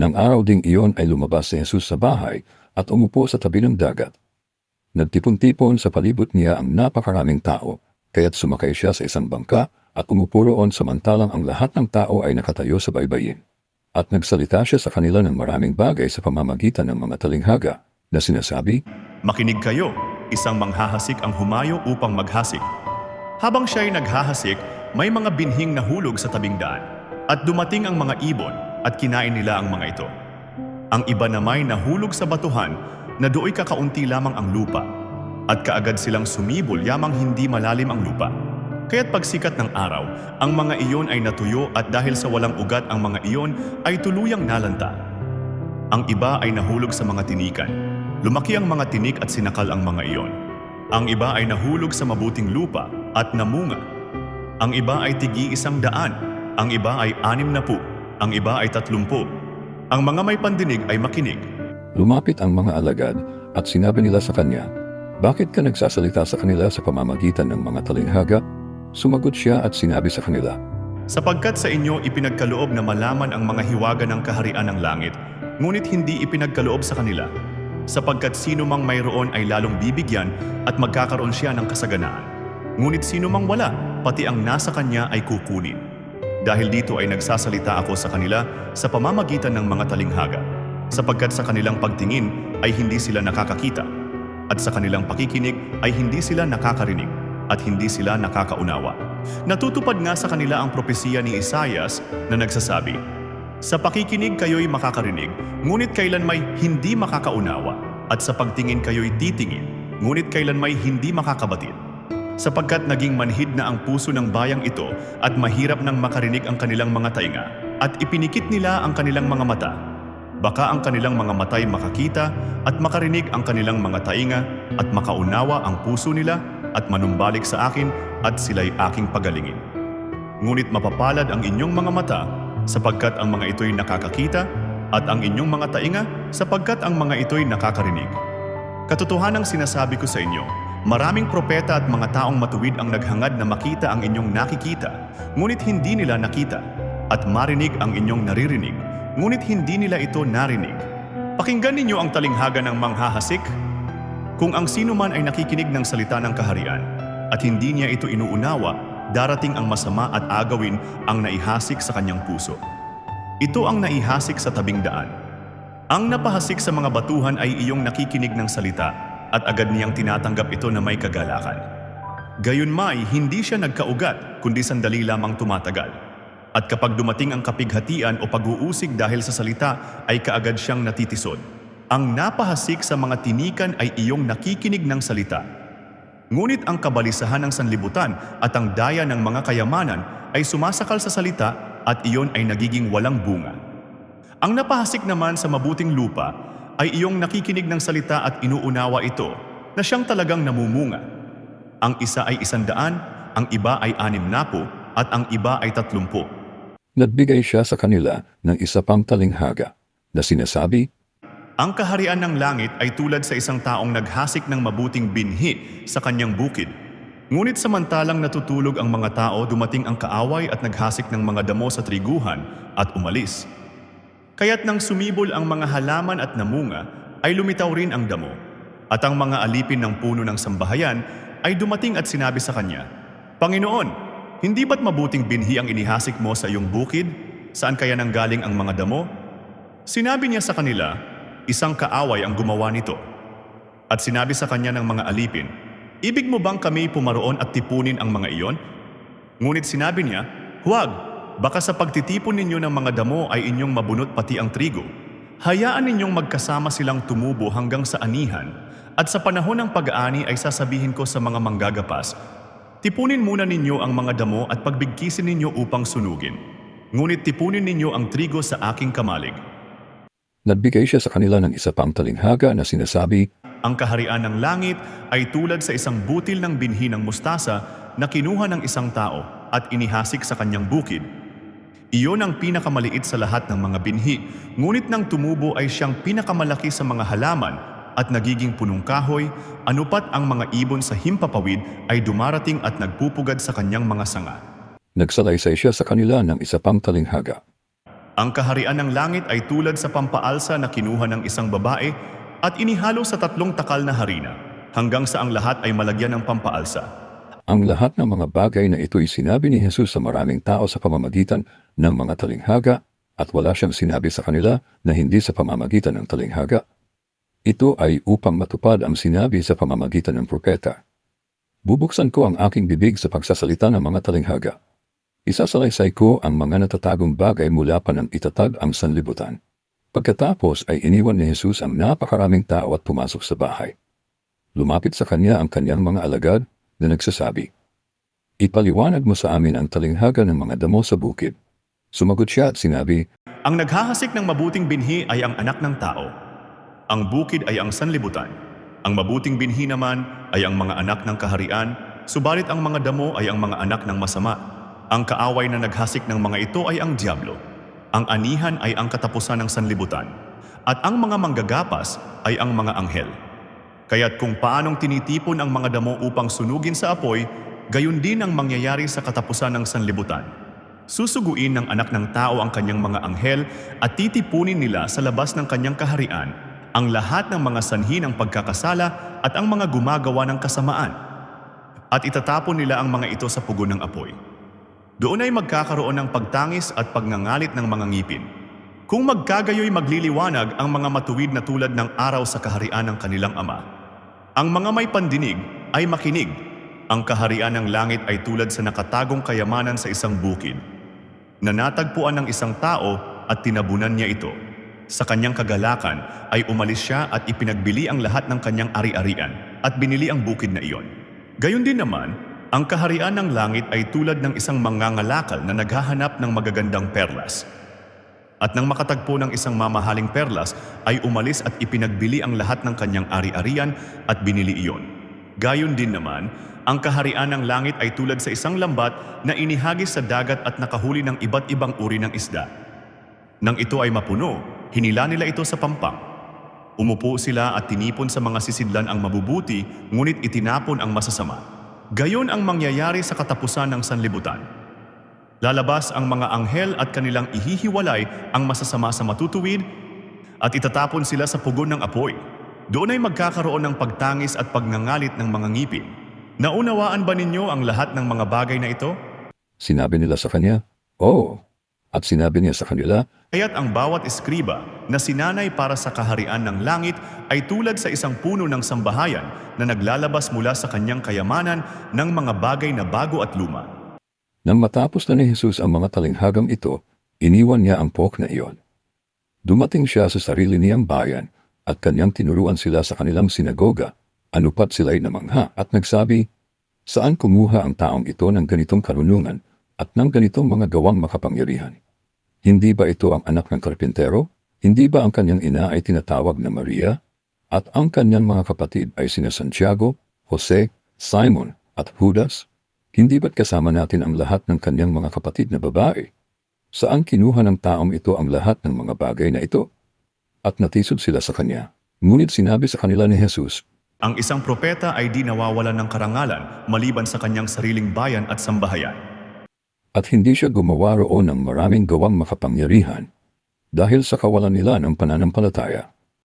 Nang araw ding iyon ay lumabas si Jesus sa bahay at umupo sa tabi ng dagat. Nagtipon-tipon sa palibot niya ang napakaraming tao, kaya't sumakay siya sa isang bangka at umupo roon samantalang ang lahat ng tao ay nakatayo sa baybayin. At nagsalita siya sa kanila ng maraming bagay sa pamamagitan ng mga talinghaga na sinasabi, Makinig kayo, isang manghahasik ang humayo upang maghasik. Habang siya'y naghahasik, may mga binhing nahulog sa tabing daan. At dumating ang mga ibon at kinain nila ang mga ito. Ang iba namay nahulog sa batuhan na dooy kakaunti lamang ang lupa. At kaagad silang sumibol yamang hindi malalim ang lupa. Kaya't pagsikat ng araw, ang mga iyon ay natuyo at dahil sa walang ugat ang mga iyon ay tuluyang nalanta. Ang iba ay nahulog sa mga tinikan. Lumaki ang mga tinik at sinakal ang mga iyon. Ang iba ay nahulog sa mabuting lupa at namunga. Ang iba ay tigi isang daan. Ang iba ay anim na pu. Ang iba ay tatlumpu. Ang mga may pandinig ay makinig. Lumapit ang mga alagad at sinabi nila sa kanya, Bakit ka nagsasalita sa kanila sa pamamagitan ng mga talinghaga? Sumagot siya at sinabi sa kanila, Sapagkat sa inyo ipinagkaloob na malaman ang mga hiwaga ng kaharian ng langit, ngunit hindi ipinagkaloob sa kanila. Sapagkat sino mang mayroon ay lalong bibigyan at magkakaroon siya ng kasaganaan. Ngunit sino mang wala, pati ang nasa kanya ay kukunin. Dahil dito ay nagsasalita ako sa kanila sa pamamagitan ng mga talinghaga, sapagkat sa kanilang pagtingin ay hindi sila nakakakita, at sa kanilang pakikinig ay hindi sila nakakarinig, at hindi sila nakakaunawa. Natutupad nga sa kanila ang propesiya ni Isayas na nagsasabi, Sa pakikinig kayo'y makakarinig, ngunit kailan may hindi makakaunawa, at sa pagtingin kayo'y titingin, ngunit kailan may hindi makakabatid. Sapagkat naging manhid na ang puso ng bayang ito at mahirap nang makarinig ang kanilang mga tainga, at ipinikit nila ang kanilang mga mata. Baka ang kanilang mga matay makakita at makarinig ang kanilang mga tainga at makaunawa ang puso nila at manumbalik sa akin at sila'y aking pagalingin. Ngunit mapapalad ang inyong mga mata sapagkat ang mga ito'y nakakakita at ang inyong mga tainga sapagkat ang mga ito'y nakakarinig. Katotohanang sinasabi ko sa inyo, maraming propeta at mga taong matuwid ang naghangad na makita ang inyong nakikita, ngunit hindi nila nakita, at marinig ang inyong naririnig, ngunit hindi nila ito narinig. Pakinggan ninyo ang talinghaga ng manghahasik, kung ang sino man ay nakikinig ng salita ng kaharian at hindi niya ito inuunawa, darating ang masama at agawin ang naihasik sa kanyang puso. Ito ang naihasik sa tabing daan. Ang napahasik sa mga batuhan ay iyong nakikinig ng salita at agad niyang tinatanggap ito na may kagalakan. Gayunmay, hindi siya nagkaugat kundi sandali lamang tumatagal. At kapag dumating ang kapighatian o pag-uusig dahil sa salita, ay kaagad siyang natitisod. Ang napahasik sa mga tinikan ay iyong nakikinig ng salita. Ngunit ang kabalisahan ng sanlibutan at ang daya ng mga kayamanan ay sumasakal sa salita at iyon ay nagiging walang bunga. Ang napahasik naman sa mabuting lupa ay iyong nakikinig ng salita at inuunawa ito na siyang talagang namumunga. Ang isa ay isandaan, ang iba ay anim napo, at ang iba ay tatlumpu. Nagbigay siya sa kanila ng isa pang talinghaga na sinasabi, Ang kaharian ng langit ay tulad sa isang taong naghasik ng mabuting binhi sa kanyang bukid. Ngunit samantalang natutulog ang mga tao, dumating ang kaaway at naghasik ng mga damo sa triguhan at umalis. Kaya't nang sumibol ang mga halaman at namunga, ay lumitaw rin ang damo. At ang mga alipin ng puno ng sambahayan ay dumating at sinabi sa kanya, Panginoon, hindi ba't mabuting binhi ang inihasik mo sa iyong bukid? Saan kaya nanggaling ang mga damo? Sinabi niya sa kanila, isang kaaway ang gumawa nito. At sinabi sa kanya ng mga alipin, Ibig mo bang kami pumaroon at tipunin ang mga iyon? Ngunit sinabi niya, Huwag, baka sa pagtitipon ninyo ng mga damo ay inyong mabunot pati ang trigo. Hayaan ninyong magkasama silang tumubo hanggang sa anihan, at sa panahon ng pag-aani ay sasabihin ko sa mga manggagapas, Tipunin muna ninyo ang mga damo at pagbigkisin ninyo upang sunugin. Ngunit tipunin ninyo ang trigo sa aking kamalig. nagbigay siya sa kanila ng isa pang talinghaga na sinasabi, Ang kaharian ng langit ay tulad sa isang butil ng binhi ng mustasa na kinuha ng isang tao at inihasik sa kanyang bukid. Iyon ang pinakamaliit sa lahat ng mga binhi, ngunit nang tumubo ay siyang pinakamalaki sa mga halaman at nagiging punong kahoy, anupat ang mga ibon sa himpapawid ay dumarating at nagpupugad sa kanyang mga sanga. nagsalaysay siya sa kanila ng isa pang talinghaga. Ang kaharian ng langit ay tulad sa pampaalsa na kinuha ng isang babae at inihalo sa tatlong takal na harina hanggang sa ang lahat ay malagyan ng pampaalsa. Ang lahat ng mga bagay na ito'y sinabi ni Jesus sa maraming tao sa pamamagitan ng mga talinghaga at wala siyang sinabi sa kanila na hindi sa pamamagitan ng talinghaga. Ito ay upang matupad ang sinabi sa pamamagitan ng propeta. Bubuksan ko ang aking bibig sa pagsasalita ng mga talinghaga. Isasalaysay ko ang mga natatagong bagay mula pa ng itatag ang sanlibutan. Pagkatapos ay iniwan ni Jesus ang napakaraming tao at pumasok sa bahay. Lumapit sa kanya ang kanyang mga alagad na nagsasabi, Ipaliwanag mo sa amin ang talinghaga ng mga damo sa bukid. Sumagot siya at sinabi, Ang naghahasik ng mabuting binhi ay ang anak ng tao. Ang bukid ay ang sanlibutan. Ang mabuting binhi naman ay ang mga anak ng kaharian, subalit ang mga damo ay ang mga anak ng masama. Ang kaaway na naghasik ng mga ito ay ang diablo. Ang anihan ay ang katapusan ng sanlibutan. At ang mga manggagapas ay ang mga anghel. Kaya't kung paanong tinitipon ang mga damo upang sunugin sa apoy, gayon din ang mangyayari sa katapusan ng sanlibutan. Susuguin ng anak ng tao ang kanyang mga anghel at titipunin nila sa labas ng kanyang kaharian ang lahat ng mga sanhi ng pagkakasala at ang mga gumagawa ng kasamaan. At itatapon nila ang mga ito sa pugon ng apoy. Doon ay magkakaroon ng pagtangis at pagngangalit ng mga ngipin. Kung magkagayoy magliliwanag ang mga matuwid na tulad ng araw sa kaharian ng kanilang ama. Ang mga may pandinig ay makinig. Ang kaharian ng langit ay tulad sa nakatagong kayamanan sa isang bukid na natagpuan ng isang tao at tinabunan niya ito. Sa kanyang kagalakan ay umalis siya at ipinagbili ang lahat ng kanyang ari-arian at binili ang bukid na iyon. Gayon din naman, ang kaharian ng langit ay tulad ng isang mangangalakal na naghahanap ng magagandang perlas. At nang makatagpo ng isang mamahaling perlas, ay umalis at ipinagbili ang lahat ng kanyang ari-arian at binili iyon. Gayon din naman, ang kaharian ng langit ay tulad sa isang lambat na inihagis sa dagat at nakahuli ng iba't ibang uri ng isda. Nang ito ay mapuno, hinila nila ito sa pampang. Umupo sila at tinipon sa mga sisidlan ang mabubuti, ngunit itinapon ang masasama. Gayon ang mangyayari sa katapusan ng sanlibutan. Lalabas ang mga anghel at kanilang ihihiwalay ang masasama sa matutuwid at itatapon sila sa pugon ng apoy. Doon ay magkakaroon ng pagtangis at pagngangalit ng mga ngipin. Naunawaan ba ninyo ang lahat ng mga bagay na ito? sinabi nila sa kanya, Oo. At sinabi niya sa kanila, Kaya't ang bawat eskriba na sinanay para sa kaharian ng langit ay tulad sa isang puno ng sambahayan na naglalabas mula sa kanyang kayamanan ng mga bagay na bago at luma. Nang matapos na ni Jesus ang mga talinghagang ito, iniwan niya ang pok na iyon. Dumating siya sa sarili niyang bayan at kanyang tinuruan sila sa kanilang sinagoga. Anupat sila'y namangha at nagsabi, Saan kumuha ang taong ito ng ganitong karunungan at ng ganitong mga gawang makapangyarihan? Hindi ba ito ang anak ng karpintero? Hindi ba ang kanyang ina ay tinatawag na Maria? At ang kanyang mga kapatid ay sina Santiago, Jose, Simon at Judas? Hindi ba't kasama natin ang lahat ng kanyang mga kapatid na babae? Saan kinuha ng taong ito ang lahat ng mga bagay na ito? At natisod sila sa kanya. Ngunit sinabi sa kanila ni Jesus, Ang isang propeta ay di nawawalan ng karangalan maliban sa kanyang sariling bayan at sambahayan. at hindi siya gumawa roon ng maraming gawang makapangyarihan dahil sa kawalan nila ng pananampalataya.